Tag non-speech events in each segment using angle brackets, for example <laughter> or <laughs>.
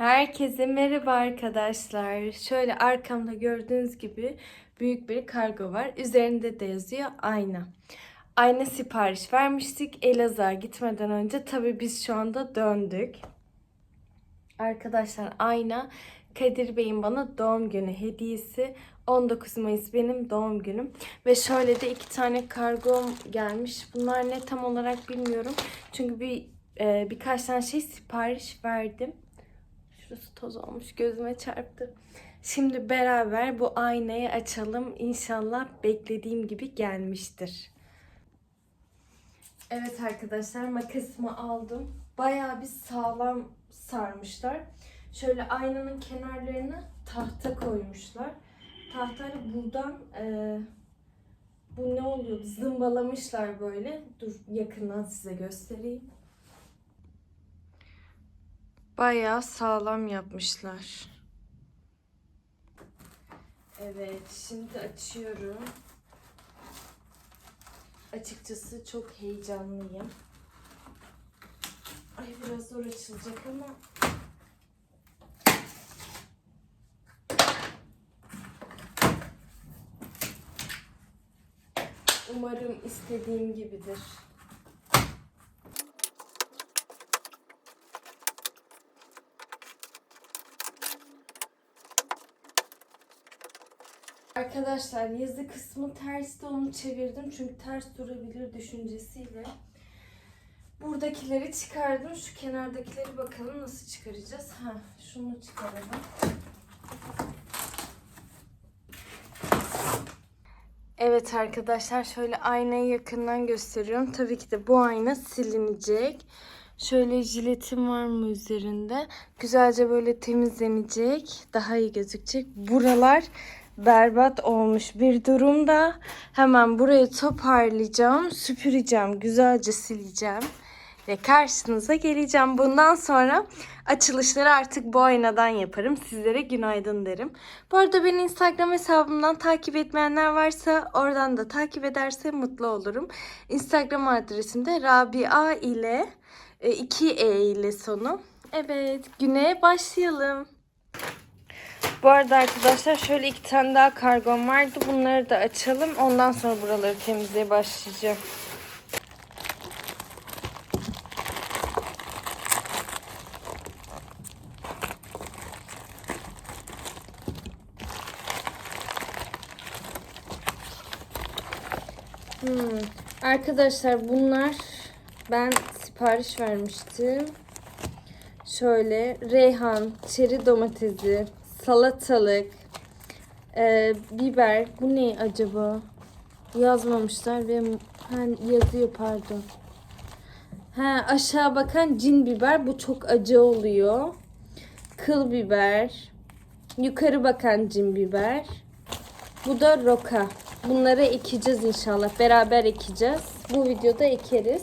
Herkese merhaba arkadaşlar. Şöyle arkamda gördüğünüz gibi büyük bir kargo var. Üzerinde de yazıyor ayna. Ayna sipariş vermiştik Elazığ'a gitmeden önce. Tabii biz şu anda döndük. Arkadaşlar ayna Kadir Bey'in bana doğum günü hediyesi. 19 Mayıs benim doğum günüm. Ve şöyle de iki tane kargom gelmiş. Bunlar ne tam olarak bilmiyorum. Çünkü bir e, birkaç tane şey sipariş verdim. Şurası toz olmuş gözüme çarptı. Şimdi beraber bu aynayı açalım. İnşallah beklediğim gibi gelmiştir. Evet arkadaşlar makasımı aldım. Bayağı bir sağlam sarmışlar. Şöyle aynanın kenarlarına tahta koymuşlar. Tahtayla buradan e, bu ne oluyordu? Zımbalamışlar böyle. Dur yakından size göstereyim. Bayağı sağlam yapmışlar. Evet, şimdi açıyorum. Açıkçası çok heyecanlıyım. Ay biraz zor açılacak ama umarım istediğim gibidir. Arkadaşlar yazı kısmı terste onu çevirdim çünkü ters durabilir düşüncesiyle. Buradakileri çıkardım. Şu kenardakileri bakalım nasıl çıkaracağız. Ha, şunu çıkaralım. Evet arkadaşlar şöyle aynayı yakından gösteriyorum. Tabii ki de bu ayna silinecek. Şöyle jiletim var mı üzerinde? Güzelce böyle temizlenecek. Daha iyi gözükecek. Buralar berbat olmuş bir durumda. Hemen burayı toparlayacağım, süpüreceğim, güzelce sileceğim ve karşınıza geleceğim. Bundan sonra açılışları artık bu aynadan yaparım. Sizlere günaydın derim. Bu arada beni Instagram hesabımdan takip etmeyenler varsa oradan da takip ederse mutlu olurum. Instagram adresim de Rabia ile 2 E ile sonu. Evet, güne başlayalım. Bu arada arkadaşlar şöyle iki tane daha kargom vardı. Bunları da açalım. Ondan sonra buraları temizliğe başlayacağım. Hmm. Arkadaşlar bunlar ben sipariş vermiştim. Şöyle reyhan, çeri domatesi, salatalık, e, biber. Bu ne acaba? Yazmamışlar ve ha, yazıyor pardon. Ha, aşağı bakan cin biber. Bu çok acı oluyor. Kıl biber. Yukarı bakan cin biber. Bu da roka. Bunları ekeceğiz inşallah. Beraber ekeceğiz. Bu videoda ekeriz.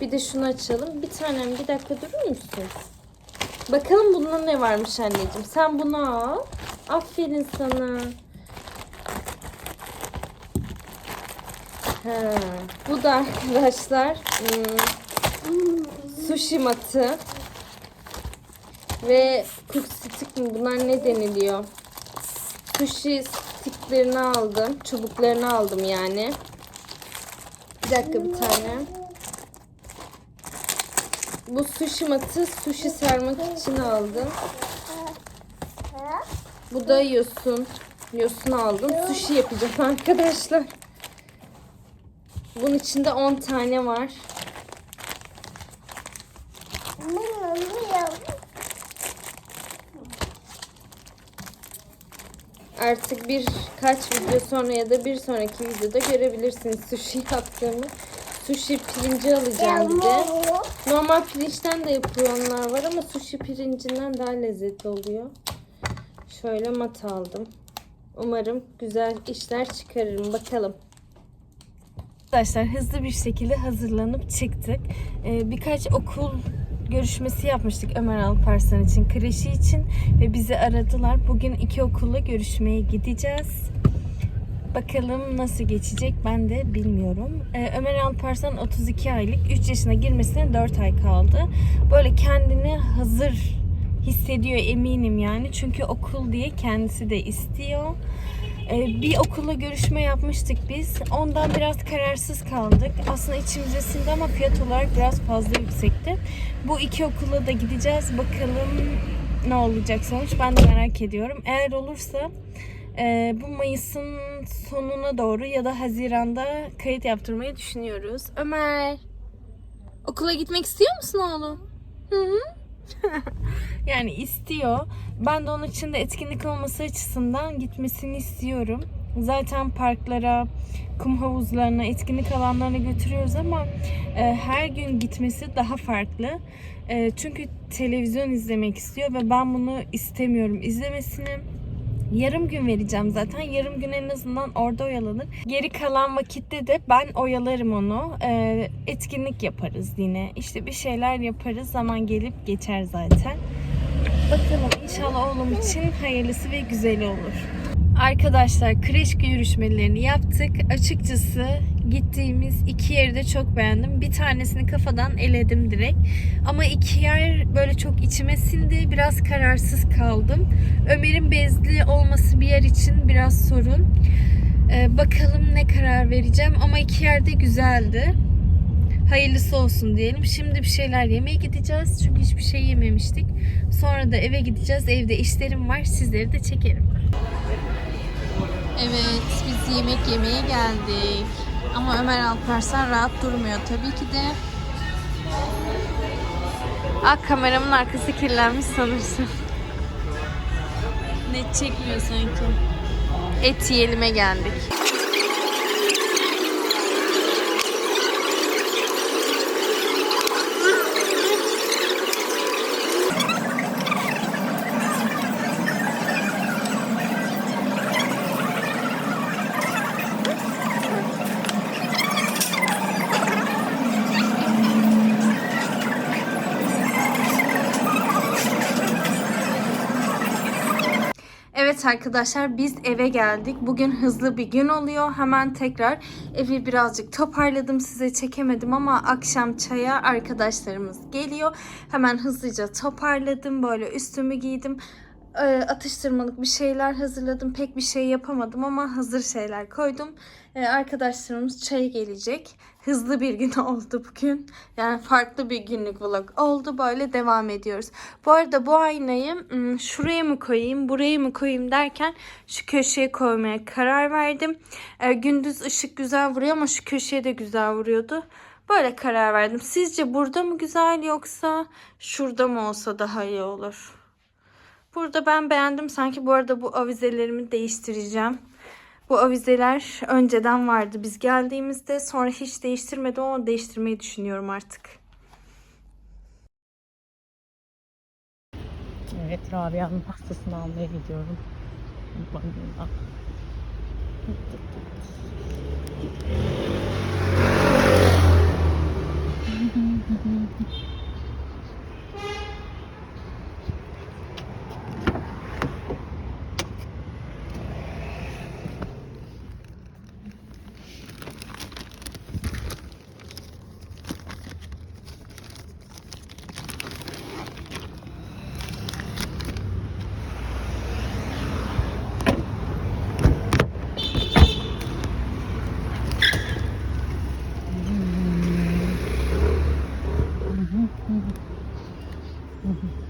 Bir de şunu açalım. Bir tanem bir dakika durur musun? Bakalım bunda ne varmış anneciğim. Sen bunu al. Aferin sana. Ha, bu da arkadaşlar hmm, sushi matı ve cook stick mi bunlar ne deniliyor? Sushi sticklerini aldım. Çubuklarını aldım yani. Bir dakika bir tane. Bu sushi matı sushi sarmak için aldım. Bu da yosun. Yosun aldım. Sushi yapacağım <laughs> arkadaşlar. Bunun içinde 10 tane var. Artık birkaç video sonra ya da bir sonraki videoda görebilirsiniz sushi yaptığımı. Sushi pirinci alacağım bir de. Normal pirinçten de yapılanlar var ama sushi pirincinden daha lezzetli oluyor. Şöyle mat aldım. Umarım güzel işler çıkarırım. Bakalım. Arkadaşlar hızlı bir şekilde hazırlanıp çıktık. Ee, birkaç okul görüşmesi yapmıştık Ömer Alparslan için, kreşi için ve bizi aradılar. Bugün iki okulla görüşmeye gideceğiz. Bakalım nasıl geçecek ben de bilmiyorum. Ee, Ömer Alparslan 32 aylık, 3 yaşına girmesine 4 ay kaldı. Böyle kendini hazır hissediyor eminim yani. Çünkü okul diye kendisi de istiyor. Ee, bir okulla görüşme yapmıştık biz. Ondan biraz kararsız kaldık. Aslında içimize sindi ama fiyat olarak biraz fazla yüksekti. Bu iki okula da gideceğiz. Bakalım ne olacak sonuç. Ben de merak ediyorum. Eğer olursa e, bu Mayıs'ın sonuna doğru ya da Haziran'da kayıt yaptırmayı düşünüyoruz. Ömer, okula gitmek istiyor musun oğlum? Hı hı. <laughs> yani istiyor. Ben de onun için de etkinlik olması açısından gitmesini istiyorum. Zaten parklara, kum havuzlarına, etkinlik alanlarına götürüyoruz ama e, her gün gitmesi daha farklı. E, çünkü televizyon izlemek istiyor ve ben bunu istemiyorum izlemesini. Yarım gün vereceğim zaten. Yarım gün en azından orada oyalanır. Geri kalan vakitte de ben oyalarım onu. Ee, etkinlik yaparız yine. İşte bir şeyler yaparız. Zaman gelip geçer zaten. Bakalım inşallah oğlum için hayırlısı ve güzeli olur. Arkadaşlar kreş görüşmelerini yaptık. Açıkçası gittiğimiz iki yeri de çok beğendim. Bir tanesini kafadan eledim direkt. Ama iki yer böyle çok içime sindi. Biraz kararsız kaldım. Ömer'in bezli olması bir yer için biraz sorun. Ee, bakalım ne karar vereceğim. Ama iki yerde güzeldi. Hayırlısı olsun diyelim. Şimdi bir şeyler yemeye gideceğiz. Çünkü hiçbir şey yememiştik. Sonra da eve gideceğiz. Evde işlerim var. Sizleri de çekerim. Evet, biz yemek yemeye geldik. Ama Ömer Alparslan rahat durmuyor tabii ki de. Aa, kameramın arkası kirlenmiş sanırsın. Net çekmiyor sanki. Et yiyelime geldik. Evet arkadaşlar biz eve geldik. Bugün hızlı bir gün oluyor. Hemen tekrar evi birazcık toparladım. Size çekemedim ama akşam çaya arkadaşlarımız geliyor. Hemen hızlıca toparladım. Böyle üstümü giydim. Ee, Atıştırmalık bir şeyler hazırladım. Pek bir şey yapamadım ama hazır şeyler koydum. Ee, arkadaşlarımız çaya gelecek. Hızlı bir gün <laughs> oldu bugün. Yani farklı bir günlük vlog oldu. Böyle devam ediyoruz. Bu arada bu aynayı şuraya mı koyayım, buraya mı koyayım derken şu köşeye koymaya karar verdim. Ee, gündüz ışık güzel vuruyor ama şu köşeye de güzel vuruyordu. Böyle karar verdim. Sizce burada mı güzel yoksa şurada mı olsa daha iyi olur? Burada ben beğendim. Sanki bu arada bu avizelerimi değiştireceğim. Bu avizeler önceden vardı biz geldiğimizde. Sonra hiç değiştirmedim ama değiştirmeyi düşünüyorum artık. Evet, Rabia'nın hastasını almaya gidiyorum. Mm-hmm.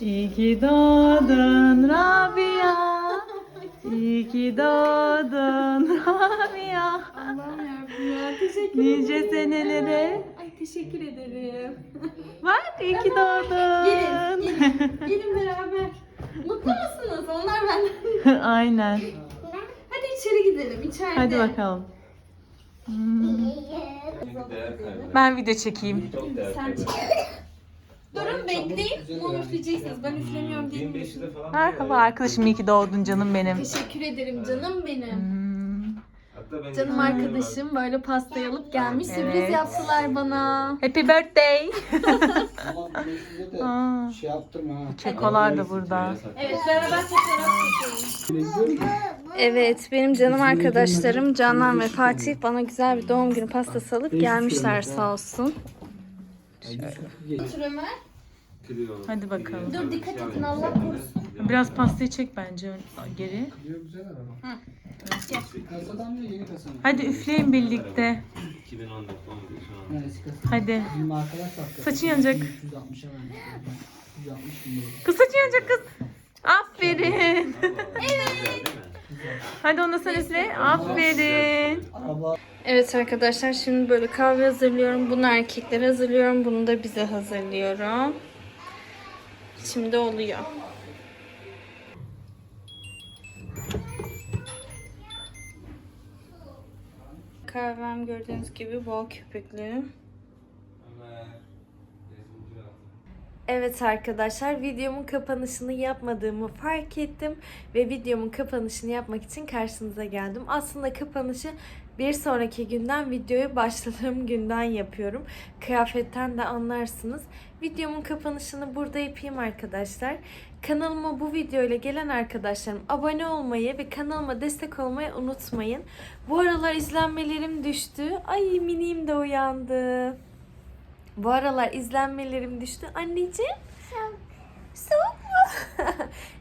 İyi ki doğdun Rabia. İyi ki doğdun Rabia. Allah'ım yarabbim ya. Teşekkür Nice senelere. Ay teşekkür ederim. Bak iyi ki doğdun. Gelin, gelin. Gelin beraber. Mutlu musunuz? Onlar benden. <laughs> Aynen. Hadi içeri gidelim. İçeride. Hadi bakalım. Ben video çekeyim. Sen çek. Durun bekleyin. Mum üfleyeceksiniz. Ben üflemiyorum diye mi üfleyeyim? Merhaba arkadaşım iyi ki doğdun canım benim. Teşekkür ederim canım benim. Hmm. Canım arkadaşım böyle pastayı alıp gelmiş. Sürpriz Evet. yaptılar bana. Happy birthday. Ama meşhur Aa. da şey yaptırma ha. Kekolar da burada. Evet beraber fotoğraf çekelim. Evet benim canım arkadaşlarım Canan ve Fatih bana güzel bir doğum günü pastası alıp gelmişler sağ olsun. Otur Ömer. Hadi bakalım. Dur dikkat edin Allah korusun. Biraz pastayı çek bence geri. Biliyor güzel araba. Kasadan mı yeni kasa mı? Hadi üfleyin birlikte. 2014 11 şu an. Kasa. Hadi. Bizim arkadaş sattı. Saçın yanacak. 360'a vermiş. 360 bin lira. Kız saçın yanacak kız. Aferin. Evet. Hadi onu da sen üfle. Aferin. Araba Evet arkadaşlar şimdi böyle kahve hazırlıyorum. Bunu erkeklere hazırlıyorum. Bunu da bize hazırlıyorum. Şimdi oluyor. Kahvem gördüğünüz gibi bol köpüklü. Evet arkadaşlar videomun kapanışını yapmadığımı fark ettim ve videomun kapanışını yapmak için karşınıza geldim. Aslında kapanışı bir sonraki günden videoya başladığım günden yapıyorum. Kıyafetten de anlarsınız. Videomun kapanışını burada yapayım arkadaşlar. Kanalıma bu videoyla gelen arkadaşlarım abone olmayı ve kanalıma destek olmayı unutmayın. Bu aralar izlenmelerim düştü. Ay miniğim de uyandı. Bu aralar izlenmelerim düştü. Anneciğim. Soğuk mu?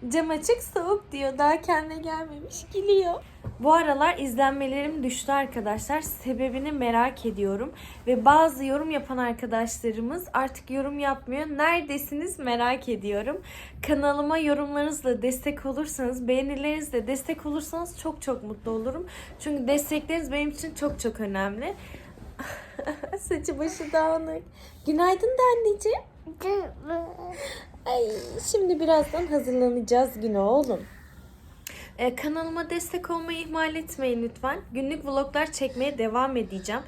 <laughs> Cam açık soğuk diyor. Daha kendine gelmemiş. Gülüyor. Bu aralar izlenmelerim düştü arkadaşlar. Sebebini merak ediyorum. Ve bazı yorum yapan arkadaşlarımız artık yorum yapmıyor. Neredesiniz merak ediyorum. Kanalıma yorumlarınızla destek olursanız, beğenilerinizle destek olursanız çok çok mutlu olurum. Çünkü destekleriniz benim için çok çok önemli. <laughs> Saçı başı dağınık. Günaydın da anneciğim. Ay, şimdi birazdan hazırlanacağız güne oğlum. Ee, kanalıma destek olmayı ihmal etmeyin lütfen. Günlük vloglar çekmeye devam edeceğim.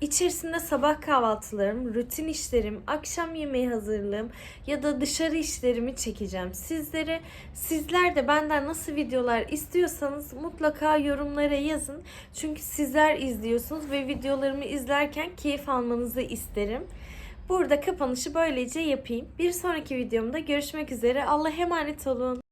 İçerisinde sabah kahvaltılarım, rutin işlerim, akşam yemeği hazırlığım ya da dışarı işlerimi çekeceğim sizlere. Sizler de benden nasıl videolar istiyorsanız mutlaka yorumlara yazın. Çünkü sizler izliyorsunuz ve videolarımı izlerken keyif almanızı isterim. Burada kapanışı böylece yapayım. Bir sonraki videomda görüşmek üzere. Allah'a emanet olun.